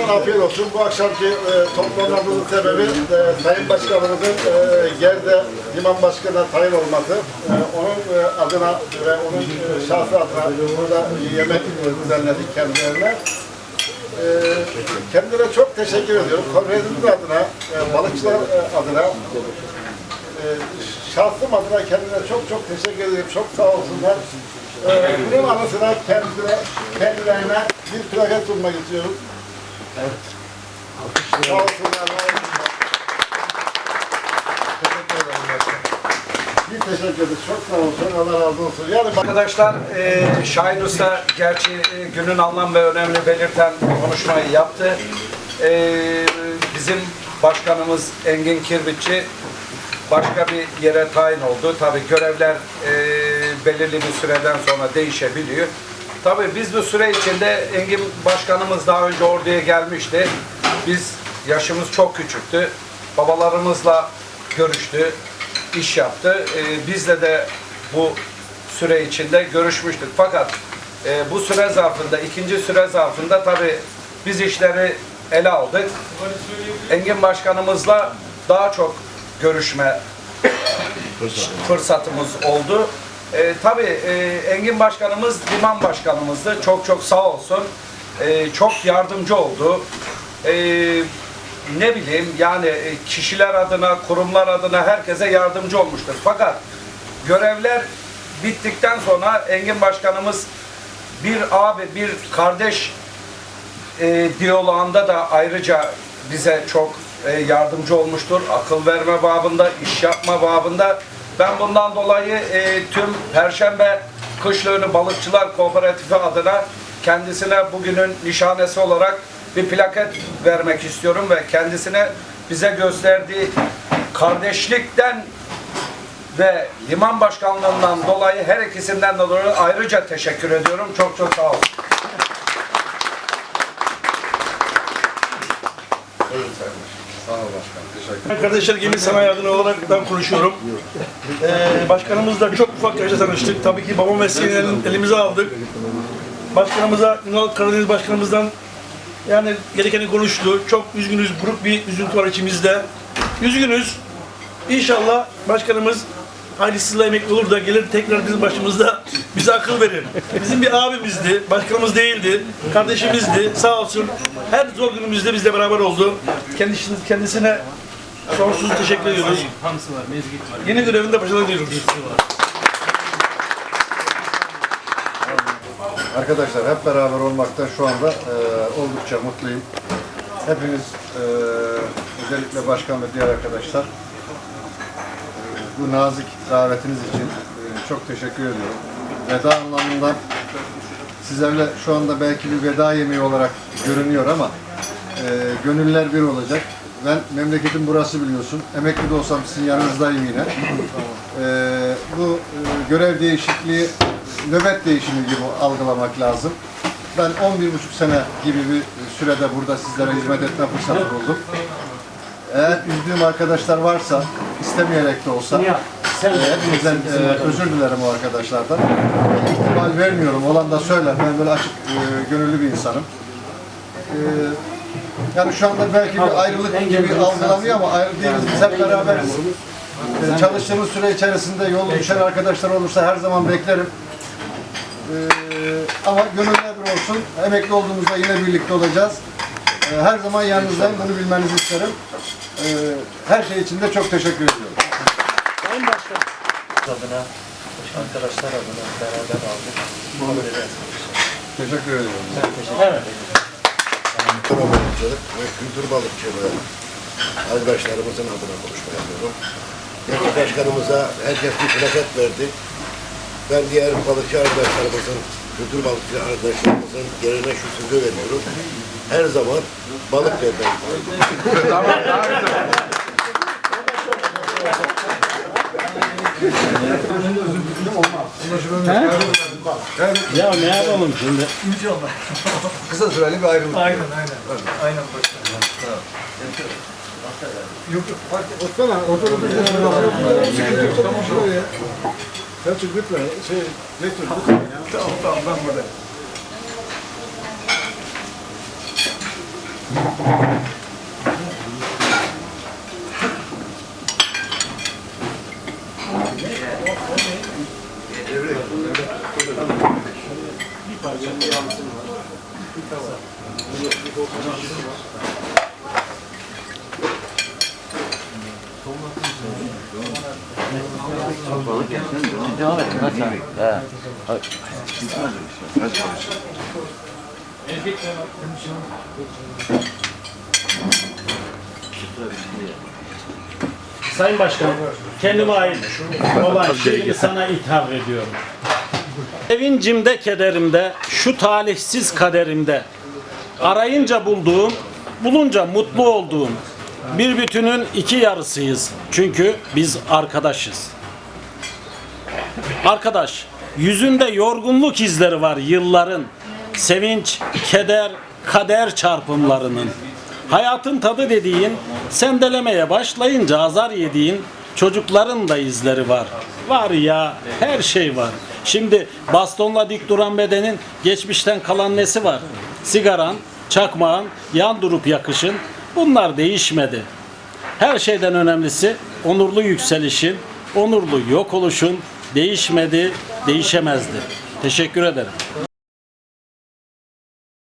Cümleten afiyet olsun. Bu akşamki e, toplanmamızın sebebi e, Sayın Başkanımızın e, yerde liman başkanına tayin olması. E, onun e, adına ve onun e, şahsı adına burada yemek düzenledik kendilerine. E, kendilerine çok teşekkür ediyorum. Kongremiz adına, e, balıkçılar e, adına, e, şahsım adına kendilerine çok çok teşekkür ediyorum. Çok sağ olsunlar. E, bunun anısına kendine, kendilerine bir plaket sunmak istiyorum. Var olsunlar. Teşekkür ederim. Çok sağ olsun. Allah razı olsun. Yani Arkadaşlar e, Şahin gerçi e, günün anlam ve önemini belirten konuşmayı yaptı. E, bizim başkanımız Engin Kirbitçi başka bir yere tayin oldu. Tabii görevler e, belirli bir süreden sonra değişebiliyor. Tabii biz bu süre içinde Engin Başkanımız daha önce orduya gelmişti. Biz yaşımız çok küçüktü. Babalarımızla görüştü, iş yaptı. E, bizle de bu süre içinde görüşmüştük. Fakat e, bu süre zarfında, ikinci süre zarfında tabii biz işleri ele aldık. Engin Başkanımızla daha çok görüşme fırsatımız oldu. E, tabii e, Engin Başkanımız liman başkanımızdı. Çok çok sağ olsun. E, çok yardımcı oldu. E, ne bileyim yani e, kişiler adına, kurumlar adına herkese yardımcı olmuştur. Fakat görevler bittikten sonra Engin Başkanımız bir abi, bir kardeş e, diyaloğunda da ayrıca bize çok e, yardımcı olmuştur. Akıl verme babında, iş yapma babında. Ben bundan dolayı e, tüm Perşembe Kışla Balıkçılar Kooperatifi adına kendisine bugünün nişanesi olarak bir plaket vermek istiyorum ve kendisine bize gösterdiği kardeşlikten ve liman başkanlığından dolayı her ikisinden dolayı ayrıca teşekkür ediyorum. Çok çok sağ olun. Arkadaşlar Gemi Sanayi adına olarak ben konuşuyorum. Ee, başkanımızla çok ufak yaşta tanıştık. Tabii ki baba mesleğini elim- elimize aldık. Başkanımıza, Ünal Karadeniz Başkanımızdan yani gerekeni konuştu. Çok üzgünüz, buruk bir üzüntü var içimizde. Üzgünüz. İnşallah başkanımız hayırlısıyla emekli olur da gelir tekrar bizim başımızda bize akıl verir. Bizim bir abimizdi, başkanımız değildi, kardeşimizdi. Sağ olsun her zor günümüzde bizle beraber oldu. Kendisine, kendisine sonsuz teşekkür ediyoruz. Yeni görevinde başarılar diliyoruz. Arkadaşlar hep beraber olmaktan şu anda e, oldukça mutluyum. Hepiniz e, özellikle başkan ve diğer arkadaşlar e, bu nazik davetiniz için e, çok teşekkür ediyorum. Veda anlamında sizlerle şu anda belki bir veda yemeği olarak görünüyor ama e, gönüller bir olacak. Ben memleketim burası biliyorsun. Emekli de olsam sizin yanınızdayım yine. E, bu e, görev değişikliği nöbet değişimi gibi algılamak lazım. Ben 11,5 sene gibi bir sürede burada sizlere hizmet etme fırsatı buldum. Eğer üzdüğüm arkadaşlar varsa, istemeyerek de olsa, e, hepinizden e, özür dilerim o arkadaşlardan. İhtimal vermiyorum, olan da söyler. Ben böyle açık, e, gönüllü bir insanım. E, yani şu anda belki bir ayrılık gibi algılanıyor ama ayrı değiliz, biz hep beraberiz. E, çalıştığımız süre içerisinde yol düşen arkadaşlar olursa her zaman beklerim. Ee, ama gönüller bir olsun. Emekli olduğumuzda yine birlikte olacağız. Ee, her zaman yanınızdayım. Bunu bilmenizi isterim. Ee, her şey için de çok teşekkür ediyorum. Adına, arkadaşlar adına beraber aldık. Kabul edersiniz. Teşekkür ediyorum. Evet. balıkçılık ve kültür balıkçılığı arkadaşlarımızın adına konuşma yapıyorum. Peki başkanımıza herkes bir plaket verdi. Ben diğer balıkçı arkadaşlarımızın, kültür balıkçı arkadaşlarımızın yerine şu sözü veriyorum. Her zaman balık vermeyi. Ya ne yapalım şimdi? Kısa süreli bir ayrılık. Otsana, otur bir Sıkıntı yok, tamam. Selçuk lütfen, şey, Zeytun lütfen ya. Tamam, tamam, ben buradayım. Devam et. Nasıl? He. Sayın Başkan, kendime ait olan şeyi sana ithaf ediyorum. Sevincimde, kederimde, şu talihsiz kaderimde, arayınca bulduğum, bulunca mutlu olduğum, bir bütünün iki yarısıyız. Çünkü biz arkadaşız. Arkadaş, yüzünde yorgunluk izleri var yılların. Sevinç, keder, kader çarpımlarının. Hayatın tadı dediğin, sendelemeye başlayınca azar yediğin çocukların da izleri var. Var ya, her şey var. Şimdi bastonla dik duran bedenin geçmişten kalan nesi var? Sigaran, çakmağın, yan durup yakışın bunlar değişmedi. Her şeyden önemlisi onurlu yükselişin, onurlu yok oluşun değişmedi, değişemezdi. Teşekkür ederim.